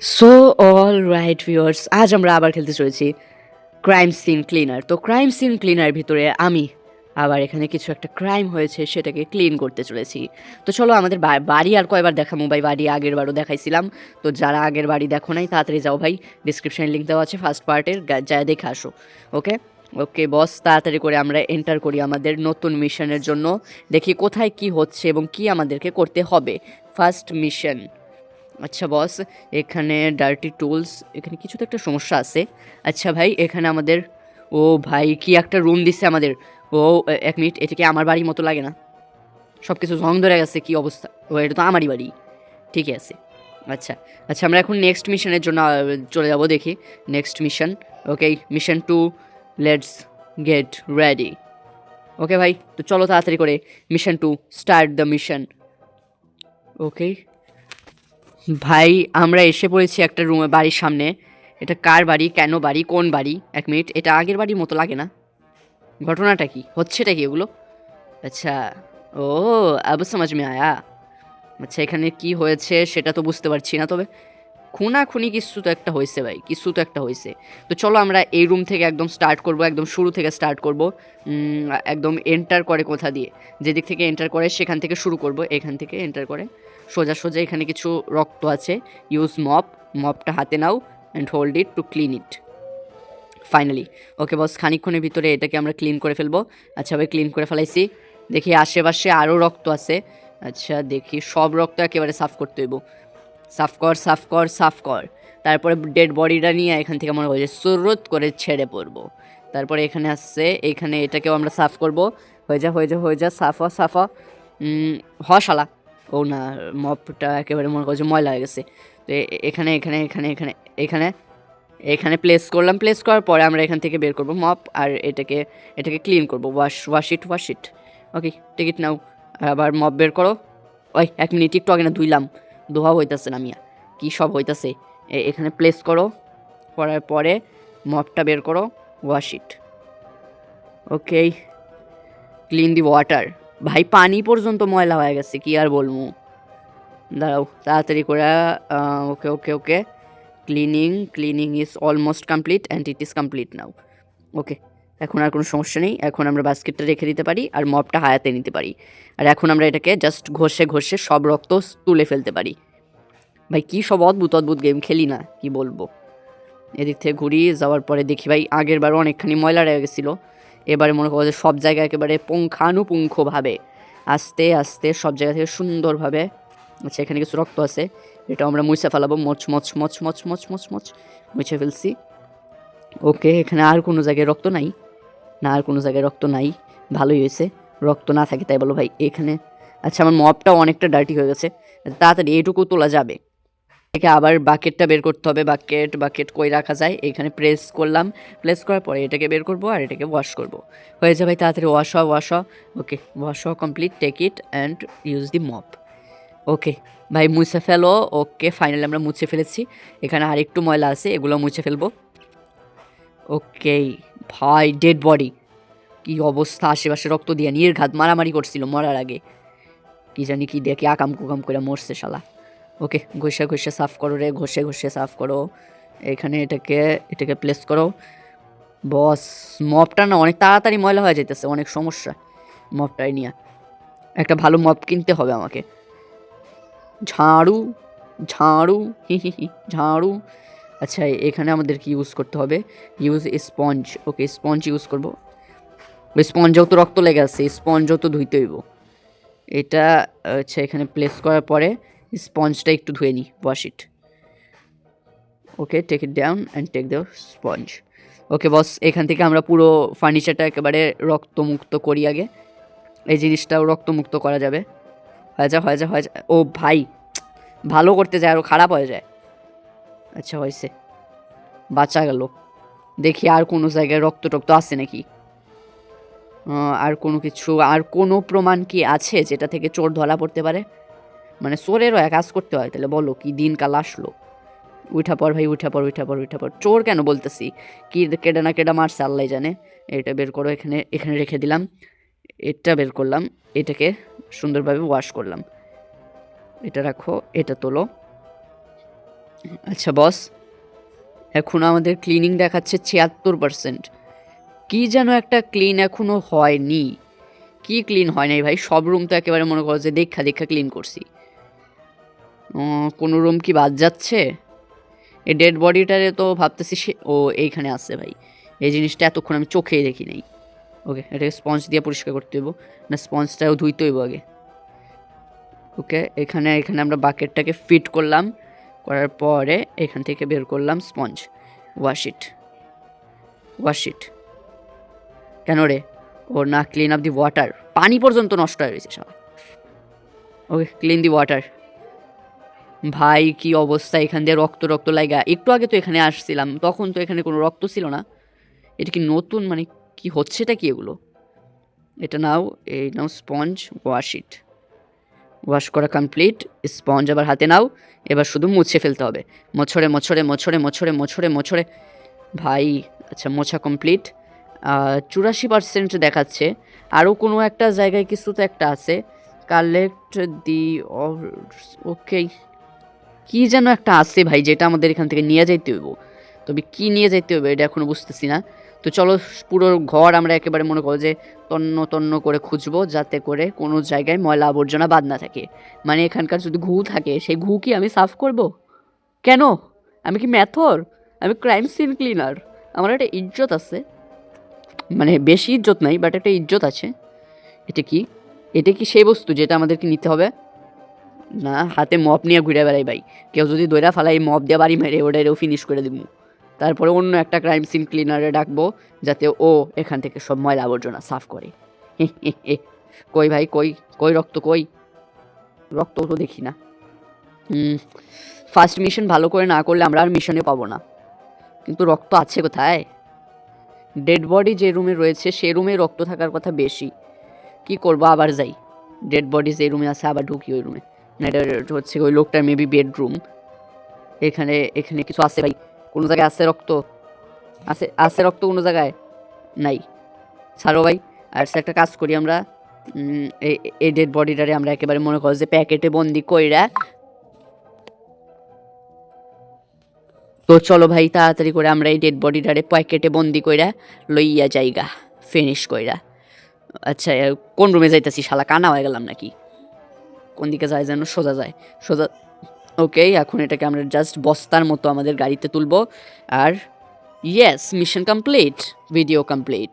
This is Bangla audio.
সো অল রাইট ভিউয়ার্স আজ আমরা আবার খেলতে চলেছি ক্রাইম সিন ক্লিনার তো ক্রাইম সিন ক্লিনার ভিতরে আমি আবার এখানে কিছু একটা ক্রাইম হয়েছে, সেটাকে ক্লিন করতে চলেছি। তো চলো আমাদের বাড়ি আর কয়বার দেখা ভাই, বাড়ি আগের বারও দেখাইছিলাম। তো যারা আগের বাড়ি দেখো নাই, তাড়াতাড়ি যাও ভাই। ডিসক্রিপশনে লিঙ্ক দেওয়া আছে ফার্স্ট পার্টের যা দেখে আসো। ওকে ওকে বস তাড়াতাড়ি করে আমরা এন্টার করি আমাদের নতুন মিশনের জন্য। দেখি কোথায় কি হচ্ছে এবং কি আমাদেরকে করতে হবে। ফার্স্ট মিশন আচ্ছা বস এখানে ডার্টি টুলস এখানে কিছু তো একটা সমস্যা আছে। আচ্ছা ভাই, এখানে আমাদের, ও ভাই, কি একটা রুম দিচ্ছে আমাদের। ও এক মিনিট, এটা কি আমার বাড়ির মতো লাগে না? সব কিছু জং ধরে গেছে, কি অবস্থা? ও, এটা তো আমারই বাড়ি। ঠিকই আছে। আচ্ছা আচ্ছা আমরা এখন নেক্সট মিশনের জন্য চলে যাব দেখি। Next mission okay mission two let's get ready okay ভাই, তো চলো তাড়াতাড়ি করে mission two start the mission okay ভাই, আমরা এসে পড়েছি একটা রুমে বাড়ির সামনে। এটা কার বাড়ি, কেন বাড়ি, কোন বাড়ি? এক মিনিট, এটা আগের বাড়ির মতো লাগে না। ঘটনাটা কি? হচ্ছেটা কি এগুলো? আচ্ছা ও, আবু সমাজ মে আয়া আচ্ছা এখানে কি হয়েছে সেটা তো বুঝতে পারছি না, তবে খুনাখুনি কিছু তো একটা হয়েছে ভাই, কিছু তো একটা হয়েছে। তো চলো আমরা এই রুম থেকে একদম স্টার্ট করব, একদম শুরু থেকে স্টার্ট করব। একদম এন্টার করে কোথা দিয়ে? যেদিক থেকে এন্টার করে, সেখান থেকে শুরু করব, এখান থেকে এন্টার করে। সোজা সোজা এখানে কিছু রক্ত আছে। ইউজ মপ মপটা হাতে নাও and hold it to clean it finally okay boss খানিকক্ষণের ভিতরে এটাকে আমরা ক্লিন করে ফেলব। আচ্ছা ভাই ক্লিন করে ফেলাইছি। দেখি আশেপাশে আরও রক্ত আছে। আচ্ছা দেখি সব রক্ত একেবারে সাফ করতে হইব। সাফ কর সাফ কর সাফ কর। তারপরে ডেড বডিটা নিয়ে এখান থেকে মনে হয় যে সুরত করে ছেড়ে পড়ব। তারপরে এখানে আসছে এখানে এটাকেও আমরা সাফ করব। হয়ে যা হয়ে যা হয়ে যা সাফা সাফা উম, হ শালা। ও না মপটা একেবারে মনে করছে ময়লা হয়ে গেছে। তো এখানে এখানে এখানে এখানে এখানে এখানে প্লেস করলাম। প্লেস করার পরে আমরা এখান থেকে বের করব মপ আর এটাকে এটাকে ক্লিন করব। Wash wash it wash it okay ticket নাও আবার মপ বের করো। ওই, এক মিনিট একটু আগে না ধুইলাম। দোহা হইতাছে না মিয়া। কী সব হইতাছে? এখানে প্লেস করো। করার পরে মপটা বের করো। Wash it okay clean the water ভাই, পানি পর্যন্ত ময়লা হয়ে গেছে, কি আর বলব? দাঁড়াও, তাড়াতাড়ি করে okay okay okay. Cleaning cleaning is almost complete and it is complete now okay এখন আর কোনো সমস্যা নেই। এখন আমরা বাস্কেটটা রেখে দিতে পারি আর মপটা হায়াতে নিতে পারি। আর এখন আমরা এটাকে জাস্ট ঘষে ঘষে সব রক্ত তুলে ফেলতে পারি। ভাই, কী সব অদ্ভুত অদ্ভুত গেম খেলি না, কি বলব? এদিক থেকে ঘুরি যাওয়ার পরে দেখি ভাই, আগের বার অনেকখানি ময়লা রয়ে গেছিল। এবারে মনে করো যে সব জায়গায় একেবারে পুঙ্খানুপুঙ্খভাবে, আস্তে আস্তে সব জায়গা থেকে সুন্দরভাবে আচ্ছা এখানে কিছু রক্ত আছে এটা আমরা মুছে ফেলাবো, মচ মচ মচ মচ মচ মচ মচ, মুছে ফেলছি। ওকে, এখানে আর কোনো জায়গায় রক্ত নাই, না আর কোনো জায়গায় রক্ত নাই, ভালোই হয়েছে, রক্ত না থাকে তাই বলো ভাই, এখানে আচ্ছা আমার মপটাও অনেকটা ডার্টি হয়ে গেছে, তাড়াতাড়ি এইটুকু তোলা যাবে। থেকে আবার বাকেটটা বের করতে হবে, বাকেট বাকেট কই রাখা যায়? এখানে প্রেস করলাম। প্রেস করার পরে এটাকে বের করব আর এটাকে ওয়াশ করব। হয়ে যাবে তাড়াতাড়ি ওয়াশ হওয়া ওয়াশ ওকে ওয়াশ হওয়া complete take it and use the mop okay ভাই মুছে ফেলো। ওকে ফাইনালি আমরা মুছে ফেলেছি। এখানে আরেকটু ময়লা আছে, এগুলো মুছে ফেলব। ওকে ভাই ডেড বডি কি অবস্থা, আশেপাশে রক্ত দিয়ে নির্ঘাত, মারামারি করছিল মরার আগে। কি জানি কি দেখে আকাম কুকাম করে মরছে শালা। ওকে, ঘষে ঘষে সাফ করো রে, ঘষে ঘষে সাফ করো। এখানে এটাকে এটাকে প্লেস করো। বস মপটা না অনেক তাড়াতাড়ি ময়লা হয়ে যেতেছে অনেক সমস্যা মপটাই নিয়ে। একটা ভালো মপ কিনতে হবে আমাকে। ঝাড়ু ঝাড়ু, হি হি হি, ঝাড়ু। আচ্ছা এখানে আমাদের কি ইউজ করতে হবে? Use sponge okay sponge use করব। স্পঞ্জেও তো রক্ত লেগে আছে স্পঞ্জও তো ধুইতে হইব। এটা আচ্ছা এখানে প্লেস করার পরে স্পঞ্জটা একটু ধুয়ে নিই wash it okay take it down and take the sponge okay boss এখান থেকে আমরা পুরো ফার্নিচারটা একেবারে রক্তমুক্ত করি আগে। এই জিনিসটাও রক্তমুক্ত করা যাবে। হয়ে যা হয়ে যা হয়ে যা ও ভাই, ভালো করতে যায় আরও খারাপ হয়ে যায়। আচ্ছা হয়েছে। বাঁচা গেল। দেখি আর কোনো জায়গায় রক্ত টক্ত আছে নাকি। আর কোনো কিছু, আর কোনো প্রমাণ কি আছে যেটা থেকে চোর ধরা পড়তে পারে? মানে চোরেরও এক কাজ করতে হয়, তাহলে বলো কি দিনকাল আসলো? উঠা পর ভাই, উঠা পর উঠা পর উঠা পর চোর কেন বলতেছি? কি কেডা না কেডা মারছে, আল্লাহ জানে। এটা বের করো এখানে এখানে রেখে দিলাম। এটা বের করলাম, এটাকে সুন্দরভাবে ওয়াশ করলাম। এটা রাখো, এটা তোলো। আচ্ছা বস এখন আমাদের ক্লিনিং দেখাচ্ছে ছিয়াত্তর পার্সেন্ট কী যেন একটা ক্লিন এখনও হয়নি। কি ক্লিন হয় নাই ভাই? সব রুম তো একেবারে মনে করো যে দেখা দেখা ক্লিন করছি। কোনো রুম কি বাদ যাচ্ছে? এই ডেড বডিটারে তো ভাবতেছি সে ও এইখানে আছে ভাই। এই জিনিসটা এতক্ষণ আমি চোখেই দেখি নাই। ওকে এটাকে স্পঞ্জ দিয়ে পরিষ্কার করতে হইব। না স্পঞ্জটাও ধুইতে হইব আগে। ওকে এখানে এখানে আমরা বাকেটটাকে ফিট করলাম। করার পরে এখান থেকে বের করলাম sponge wash it wash it কেন রে? ও না ক্লিন আপ দি ওয়াটার পানি পর্যন্ত নষ্ট হয়ে গেছে সব ওকে ক্লিন দি ওয়াটার ভাই, কি অবস্থা? এখান দিয়ে রক্ত রক্ত লাগা। একটু আগে তো এখানে আসছিলাম, তখন তো এখানে কোনো রক্ত ছিল না। এটা কি নতুন? মানে কি হচ্ছেটা কি এগুলো? এটা নাও, এই নাও স্পঞ্জ ওয়াশ ইট ওয়াশ করা কমপ্লিট স্পঞ্জ আবার হাতে নাও, এবার শুধু মুছে ফেলতে হবে। মোছরে মোছরে মোছরে মোছরে মোছরে মোছরে ভাই আচ্ছা মোছা কমপ্লিট চুরাশি পার্সেন্ট দেখাচ্ছে। আরও কোনো একটা জায়গায় কিছু তো একটা আছে। কালেক্ট দি ওকে কি যেন একটা আছে ভাই, যেটা আমাদের এখান থেকে নিয়ে যাইতে হইব। তবে কি নিয়ে যাইতে হবে এটা এখনও বুঝতেছি না। তো চলো, পুরো ঘর আমরা একেবারে মনে করো যে তন্ন তন্ন করে খুঁজবো, যাতে করে কোনো জায়গায় ময়লা আবর্জনা বাদ না থাকে। মানে এখানকার যদি ঘু থাকে, সেই ঘু কি আমি সাফ করব? কেন? আমি কি ম্যাথর? আমি ক্রাইম সিন ক্লিনার। আমার একটা ইজ্জত আছে। মানে বেশি ইজ্জত নাই, বাট একটা ইজ্জত আছে। এটা কি? এটা কি সেই বস্তু যেটা আমাদেরকে নিতে হবে? না, হাতে মপ নিয়ে ঘুরে বেড়াই ভাই। কেউ যদি দৈরা ফালাই মপ দিয়ে বাড়ি মেরে ওটাও ফিনিশ করে দিব তারপরে অন্য একটা ক্রাইম সিন ক্লিনারে ডাকবো, যাতে ও এখান থেকে সব ময়লা আবর্জনা সাফ করে। কই ভাই, কই কই রক্ত কই? রক্ত তো দেখি না। ফার্স্ট মিশন ভালো করে না করলে আমরা আর মিশনে পাবো না। কিন্তু রক্ত আছে কোথায়? ডেড বডি যে রুমে রয়েছে, সে রুমে রক্ত থাকার কথা বেশি। কি করব, আবার যাই। ডেড বডি যে রুমে আছে, আবার ঢুকি ওই রুমে না এটা হচ্ছে ওই লোকটার মেবি বেডরুম এখানে এখানে কিছু আছে ভাই। কোনো জায়গায় আছে রক্ত? আছে আছে রক্ত কোনো জায়গায়? নাই। ছাড়ো ভাই, আর সে একটা কাজ করি আমরা। এই- এই ডেড বডিটারে আমরা একেবারে মনে করো যে প্যাকেটে বন্দি কইরা তো চলো ভাই, তাড়াতাড়ি করে আমরা এই ডেড বডিটারে প্যাকেটে বন্দি কইরা লইয়া যাইগা ফিনিশ কইরা। আচ্ছা কোন রুমে যাইতেছি শালা? কানা হয়ে গেলাম নাকি? কোন দিকে যায় যেন সোজা যায়। সোজা ওকে এখন এটাকে আমরা জাস্ট বস্তার মতো আমাদের গাড়িতে তুলবো। আর yes mission complete video complete